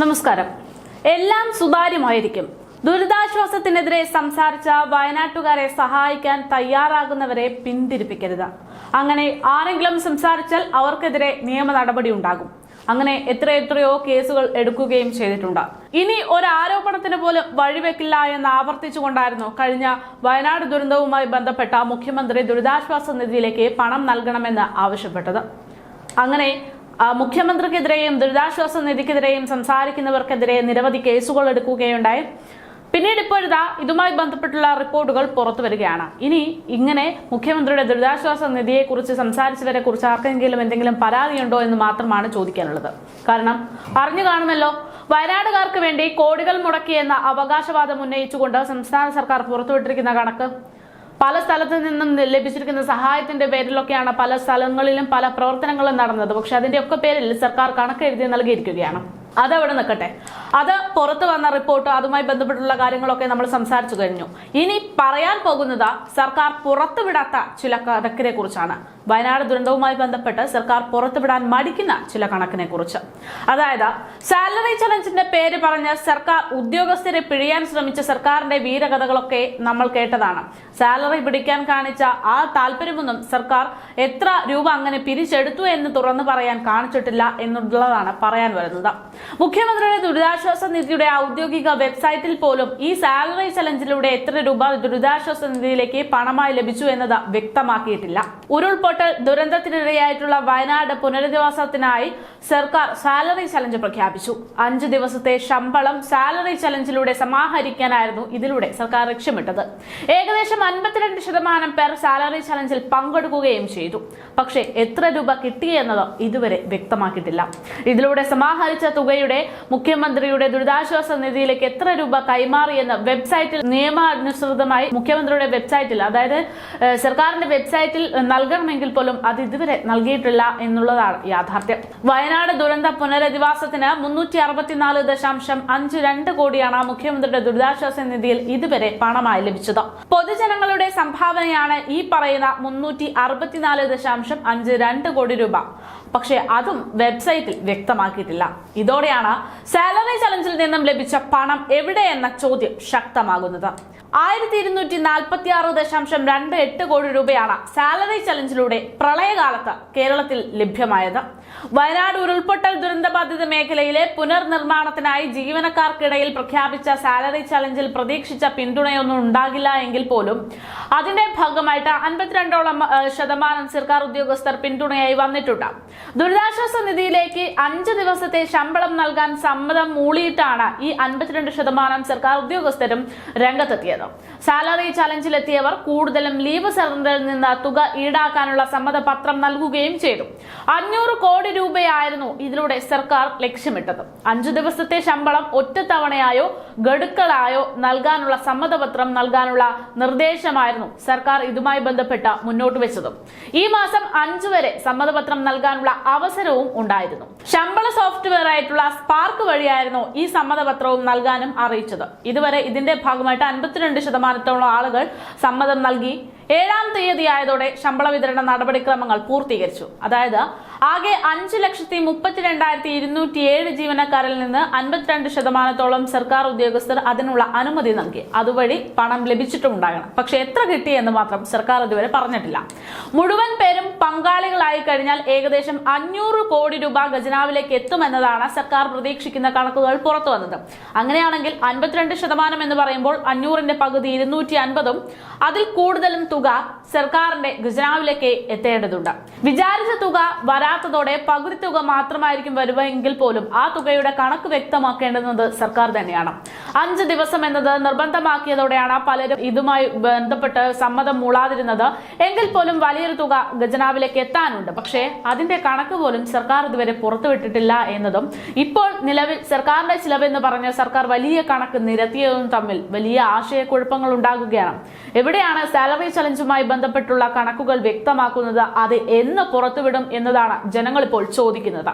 നമസ്കാരം. എല്ലാം സുതാര്യമായിരിക്കും. ദുരിതാശ്വാസത്തിനെതിരെ സംസാരിച്ച വയനാട്ടുകാരെ സഹായിക്കാൻ തയ്യാറാകുന്നവരെ പിന്തിരിപ്പിക്കരുത്. അങ്ങനെ ആരെങ്കിലും സംസാരിച്ചാൽ അവർക്കെതിരെ നിയമ നടപടി ഉണ്ടാകും. അങ്ങനെ എത്രയെത്രയോ കേസുകൾ എടുക്കുകയും ചെയ്തിട്ടുണ്ട്. ഇനി ഒരു ആരോപണത്തിന് പോലും വഴിവെക്കില്ല എന്ന് ആവർത്തിച്ചുകൊണ്ടായിരുന്നു കഴിഞ്ഞ വയനാട് ദുരന്തവുമായി ബന്ധപ്പെട്ട മുഖ്യമന്ത്രി ദുരിതാശ്വാസ നിധിയിലേക്ക് പണം നൽകണമെന്ന് ആവശ്യപ്പെട്ടത്. അങ്ങനെ മുഖ്യമന്ത്രിക്കെതിരെയും ദുരിതാശ്വാസ നിധിക്കെതിരെയും സംസാരിക്കുന്നവർക്കെതിരെ നിരവധി കേസുകൾ എടുക്കുകയുണ്ടായി. പിന്നീട് ഇപ്പോഴിതാ ഇതുമായി ബന്ധപ്പെട്ടുള്ള റിപ്പോർട്ടുകൾ പുറത്തു വരികയാണ്. ഇനി ഇങ്ങനെ മുഖ്യമന്ത്രിയുടെ ദുരിതാശ്വാസ നിധിയെക്കുറിച്ച് സംസാരിച്ചവരെ കുറിച്ച് ആർക്കെങ്കിലും എന്തെങ്കിലും പരാതിയുണ്ടോ എന്ന് മാത്രമാണ് ചോദിക്കാനുള്ളത്. കാരണം അറിഞ്ഞു കാണുമല്ലോ വയനാടുകാർക്ക് വേണ്ടി കോടികൾ മുടക്കിയെന്ന അവകാശവാദം ഉന്നയിച്ചുകൊണ്ട് സംസ്ഥാന സർക്കാർ പുറത്തുവിട്ടിരിക്കുന്ന കണക്ക്. പല സ്ഥലത്തു നിന്നും ലഭിച്ചിരിക്കുന്ന സഹായത്തിന്റെ പേരിലൊക്കെയാണ് പല സ്ഥലങ്ങളിലും പല പ്രവർത്തനങ്ങളും നടന്നത്. പക്ഷെ അതിന്റെ ഒക്കെ പേരിൽ സർക്കാർ കണക്ക് എഴുതി നൽകിയിരിക്കുകയാണ്. അതവിടെ നിൽക്കട്ടെ. അത് പുറത്തു വന്ന റിപ്പോർട്ട് അതുമായി ബന്ധപ്പെട്ടുള്ള കാര്യങ്ങളൊക്കെ നമ്മൾ സംസാരിച്ചു കഴിഞ്ഞു. ഇനി പറയാൻ പോകുന്നത് സർക്കാർ പുറത്തുവിടാത്ത ചില കണക്കിനെ കുറിച്ചാണ് വയനാട് ദുരന്തവുമായി ബന്ധപ്പെട്ട് സർക്കാർ പുറത്തുവിടാൻ മടിക്കുന്ന ചില കണക്കിനെ കുറിച്ച് അതായത് സാലറി ചലഞ്ചിന്റെ പേര് പറഞ്ഞ് സർക്കാർ ഉദ്യോഗസ്ഥരെ പിഴിയാൻ ശ്രമിച്ച സർക്കാരിന്റെ വീരകഥകളൊക്കെ നമ്മൾ കേട്ടതാണ്. സാലറി പിടിക്കാൻ കാണിച്ച ആ താല്പര്യമൊന്നും സർക്കാർ എത്ര രൂപ അങ്ങനെ പിരിച്ചെടുത്തു എന്ന് തുറന്നു പറയാൻ കാണിച്ചിട്ടില്ല എന്നുള്ളതാണ് പറയാൻ വരുന്നത്. മുഖ്യമന്ത്രിയുടെ ദുരിതാശ്വാസ നിധിയുടെ ഔദ്യോഗിക വെബ്സൈറ്റിൽ പോലും ഈ സാലറി ചലഞ്ചിലൂടെ എത്ര രൂപ ദുരിതാശ്വാസ നിധിയിലേക്ക് പണമായി ലഭിച്ചു എന്നത് വ്യക്തമാക്കിയിട്ടില്ല. ഉരുൾപൊട്ടൽ ദുരന്തത്തിനിടയായിട്ടുള്ള വയനാട് പുനരധിവാസത്തിനായി സർക്കാർ സാലറി ചലഞ്ച് പ്രഖ്യാപിച്ചു. അഞ്ചു ദിവസത്തെ ശമ്പളം സാലറി ചലഞ്ചിലൂടെ സമാഹരിക്കാനായിരുന്നു ഇതിലൂടെ സർക്കാർ ലക്ഷ്യമിട്ടത്. ഏകദേശം അൻപത്തിരണ്ട് ശതമാനം പേർ സാലറി ചലഞ്ചിൽ പങ്കെടുക്കുകയും ചെയ്തു. പക്ഷേ എത്ര രൂപ കിട്ടിയെന്നത് ഇതുവരെ വ്യക്തമാക്കിയിട്ടില്ല. ഇതിലൂടെ സമാഹരിച്ച തുകയുടെ മുഖ്യമന്ത്രിയുടെ ദുരിതാശ്വാസ നിധിയിലേക്ക് എത്ര രൂപ കൈമാറിയെന്ന് വെബ്സൈറ്റിൽ നിയമാനുസൃതമായി മുഖ്യമന്ത്രിയുടെ വെബ്സൈറ്റിൽ അതായത് സർക്കാരിന്റെ വെബ്സൈറ്റിൽ നൽകണമെങ്കിൽ പോലും അത് ഇതുവരെ നൽകിയിട്ടില്ല എന്നുള്ളതാണ് യാഥാർത്ഥ്യം. വയനാട് ദുരന്ത പുനരധിവാസത്തിന് മുന്നൂറ്റി അറുപത്തിനാല് ദശാംശം അഞ്ച് രണ്ട് കോടിയാണ് മുഖ്യമന്ത്രിയുടെ ദുരിതാശ്വാസ നിധിയിൽ ഇതുവരെ പണമായി ലഭിച്ചത്. പൊതുജനങ്ങളുടെ സംഭാവനയാണ് ഈ പറയുന്ന മുന്നൂറ്റി അറുപത്തിനാല് ദശാംശം അഞ്ച് രണ്ട് കോടി രൂപ. പക്ഷേ അതും വെബ്സൈറ്റിൽ വ്യക്തമാക്കിയിട്ടില്ല. ഇതോടെയാണ് സാലറി ചലഞ്ചിൽ നിന്നും ലഭിച്ച പണം എവിടെ എന്ന ചോദ്യം ശക്തമാകുന്നത്. ആയിരത്തി ഇരുന്നൂറ്റി നാൽപ്പത്തി ആറ് ദശാംശം രണ്ട് എട്ട് കോടി രൂപയാണ് സാലറി ചലഞ്ചിലൂടെ പ്രളയകാലത്ത് കേരളത്തിൽ ലഭ്യമായത്. വയനാട് ഉരുൾപൊട്ടൽ ദുരന്തബാധിത മേഖലയിലെ പുനർനിർമ്മാണത്തിനായി ജീവനക്കാർക്കിടയിൽ പ്രഖ്യാപിച്ച സാലറി ചലഞ്ചിൽ പ്രതീക്ഷിച്ച പിന്തുണയൊന്നും ഉണ്ടാകില്ല എങ്കിൽ പോലും അതിന്റെ ഭാഗമായിട്ട് അൻപത്തിരണ്ടോളം ശതമാനം സർക്കാർ ഉദ്യോഗസ്ഥർ പിന്തുണയായി വന്നിട്ടുണ്ട്. ദുരിതാശ്വാസ നിധിയിലേക്ക് അഞ്ച് ദിവസത്തെ ശമ്പളം നൽകാൻ സമ്മതം മൂളിയിട്ടാണ് ഈ അൻപത്തിരണ്ട് ശതമാനം സർക്കാർ ഉദ്യോഗസ്ഥരും രംഗത്തെത്തിയത്. സാലറി ചലഞ്ചിലെത്തിയവർ കൂടുതലും ലീവ് സെന്ററിൽ നിന്ന് തുക ഈടാക്കാനുള്ള സമ്മതപത്രം നൽകുകയും ചെയ്തു. അഞ്ഞൂറ് കോടി രൂപയായിരുന്നു ഇതിലൂടെ സർക്കാർ ലക്ഷ്യമിട്ടത്. അഞ്ചു ദിവസത്തെ ശമ്പളം ഒറ്റത്തവണയായോ ഗഡുക്കളായോ നൽകാനുള്ള സമ്മതപത്രം നൽകാനുള്ള നിർദ്ദേശമായിരുന്നു സർക്കാർ ഇതുമായി ബന്ധപ്പെട്ട് മുന്നോട്ട് വെച്ചതും. ഈ മാസം അഞ്ചു വരെ സമ്മതപത്രം നൽകാനുള്ള അവസരവും ഉണ്ടായിരുന്നു. ശമ്പള സോഫ്റ്റ്വെയർ ആയിട്ടുള്ള സ്പാർക്ക് വഴിയായിരുന്നു ഈ സമ്മതപത്രവും നൽകാനും അറിയിച്ചത്. ഇതുവരെ ഇതിന്റെ ഭാഗമായിട്ട് അൻപത്തിരണ്ട് ശതമാനത്തോളം ആളുകൾ സമ്മതം നൽകി. ഏഴാം തീയതി ആയതോടെ ശമ്പള വിതരണ നടപടിക്രമങ്ങൾ പൂർത്തീകരിച്ചു. അതായത് ആകെ അഞ്ചു ലക്ഷത്തി മുപ്പത്തിരണ്ടായിരത്തി ഇരുന്നൂറ്റി ഏഴ് ജീവനക്കാരിൽ നിന്ന് അൻപത്തിരണ്ട് ശതമാനത്തോളം സർക്കാർ ഉദ്യോഗസ്ഥർ അതിനുള്ള അനുമതി നൽകി. അതുവഴി പണം ലഭിച്ചിട്ടുമുണ്ടാകണം. പക്ഷെ എത്ര കിട്ടി എന്ന് മാത്രം സർക്കാർ ഇതുവരെ പറഞ്ഞിട്ടില്ല. മുഴുവൻ പേരും പങ്കാളികളായി കഴിഞ്ഞാൽ ഏകദേശം അഞ്ഞൂറ് കോടി രൂപ ഖജനാവിലേക്ക് എത്തുമെന്നതാണ് സർക്കാർ പ്രതീക്ഷിക്കുന്ന കണക്കുകൾ പുറത്തു വന്നത്. അങ്ങനെയാണെങ്കിൽ അൻപത്തിരണ്ട് ശതമാനം എന്ന് പറയുമ്പോൾ അഞ്ഞൂറിന്റെ പകുതി ഇരുന്നൂറ്റി അൻപതും അതിൽ കൂടുതലും തുക സർക്കാരിന്റെ ഖജനാവിലേക്ക് എത്തേണ്ടതുണ്ട്. വിചാരിച്ച തുക വരാത്തതോടെ പകുതി തുക മാത്രമായിരിക്കും വരുവെങ്കിൽ പോലും ആ തുകയുടെ കണക്ക് വ്യക്തമാക്കേണ്ടുന്നത് സർക്കാർ തന്നെയാണ്. അഞ്ച് ദിവസം എന്നത് നിർബന്ധമാക്കിയതോടെയാണ് പലരും ഇതുമായി ബന്ധപ്പെട്ട് സമ്മതം മൂളാതിരുന്നത്. എങ്കിൽ പോലും വലിയൊരു തുക ഖജനാവിലേക്ക് എത്താനുണ്ട്. പക്ഷേ അതിന്റെ കണക്ക് പോലും സർക്കാർ ഇതുവരെ പുറത്തുവിട്ടിട്ടില്ല എന്നതും ഇപ്പോൾ നിലവിൽ സർക്കാരിന്റെ ചിലവെന്ന് പറഞ്ഞ് സർക്കാർ വലിയ കണക്ക് നിരത്തിയതും തമ്മിൽ വലിയ ആശയക്കുഴപ്പങ്ങൾ ഉണ്ടാകുകയാണ്. എവിടെയാണ് സാലറി ചലഞ്ചുമായി ബന്ധപ്പെട്ടുള്ള കണക്കുകൾ വ്യക്തമാക്കുന്നത്? അത് എന്ന് പുറത്തുവിടും എന്നതാണ് ജനങ്ങൾ ഇപ്പോൾ ചോദിക്കുന്നത്